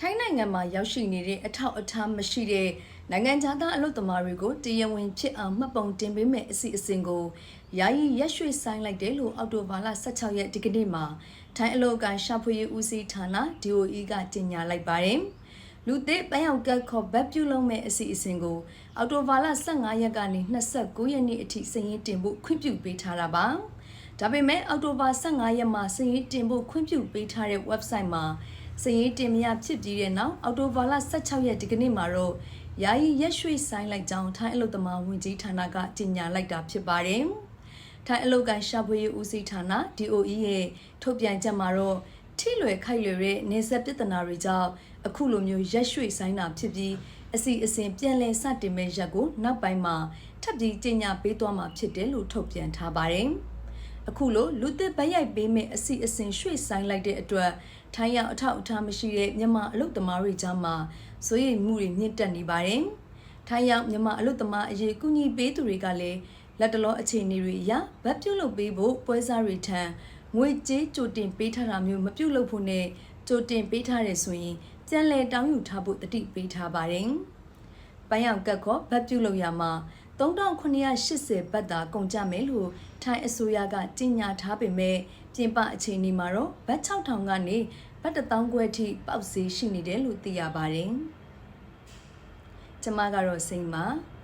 ထိုင်းနိုင်ငံမှာရောက်ရှိနေတဲ့အထောက်အထားမရှိတဲ့နိုင်ငံသားအလုပ်သမားတွေကိုတရားဝင်ဖြစ်အောင်မှတ်ပုံတင်ပေးမယ်အစီအစဉ်ကိုယာယီရက်ရွှေ့ဆိုင်လိုက်တယ်လို့အောက်တိုဘာလ16ရက်ဒီကနေ့မှာထိုင်းအလုပ်အကိုင်ရှာဖွေရေးဦးစီးဌာန DOE ကကြေညာလိုက်ပါတယ်။လူသစ်ပန်းရောက်ကတ်ခေါ်ဘတ်ပြုလုပ်မဲ့အစီအစဉ်ကိုအောက်တိုဘာလ15ရက်ကနေ29ရက်နေ့အထိစည်ရင်းတင်ဖို့ခွင့်ပြုပေးထားတာပါ။ ဒါပေမဲ့အောက်တိုဘာ15ရက်မှာစည်ရင်းတင်ဖို့ခွင့်ပြုပေးထားတဲ့ website မှာစည်ရင်းတင်မရဖြစ်ပြီးတဲ့နောက်အောက်တိုဘာလ16ရက်ဒီကနေ့မှာတော့ယာယီရက်ရွှေ့ဆိုင်လိုက်ကြောင်းထိုင်းအလုပ်သမားဝန်ကြီးဌာနကကြေညာလိုက်တာဖြစ်ပါတယ်။ထိုင်းအလုပ်ကိုင်ရှာဖွေရေးဦးစီးဌာန DOE ရဲ့ထုတ်ပြန်ချက်မှာတော့ထိလွယ်ခိုက်လွယ်တဲ့နေဆက်ပြဿနာတွေကြောင့်အခုလိုမျိုးရက်ရွှေ့ဆိုင်တာဖြစ်ပြီးအစီအစဉ်ပြန်လည်စတင်မဲ့ရက်ကိုနောက်ပိုင်းမှာထပ်ပြီးကြေညာပေးသွားမှာဖြစ်တယ်လို့ထုတ်ပြန်ထားပါတယ်။ အခုလိုလူသစ်ဗက်ရိုက်ပေးမဲ့အစီအစဉ်ရွှေ့ဆိုင်လိုက်တဲ့အတွက်ထိုင်းရောက်အထောက်အထားမရှိတဲ့မြန်မာအလုပ်သမားတွေကြားမှာစိုးရိမ်မှုတွေမြင့်တက်နေပါတယ်။ထိုင်းရောက်မြန်မာအလုပ်သမားအရေးကူညီပေးသူတွေကလည်းလက်တလောအခြေအနေတွေအရဗတ်ပြုတ်လုပ်ပေးဖို့ပွဲစားတွေထံငွေကြေးကြိုတင်ပေးထားတာမျိုးမပြုတ်လုပ်ဖို့နဲ့ကြိုတင်ပေးထားတယ်ဆိုရင်ပြန်လည်တောင်းယူထားဖို့တတိပေးထားပါတယ်။ပန်းရောင်ကတ်ခေါ်ဗတ်ပြုတ်လုပ်ရမှာ 3980ဘတ်သာကုန်ကြမယ်လို့ထိုင်းအစိုးရကကြေညာထားပေမဲ့ပြင်ပအခြေအနေမှာတော့ဘတ်6000ကနေဘတ်1000ခွဲထိပေါက်ဈေးရှိနေတယ်လို့သိရပါတယ်။ကျမကတော့စိန်ပါ။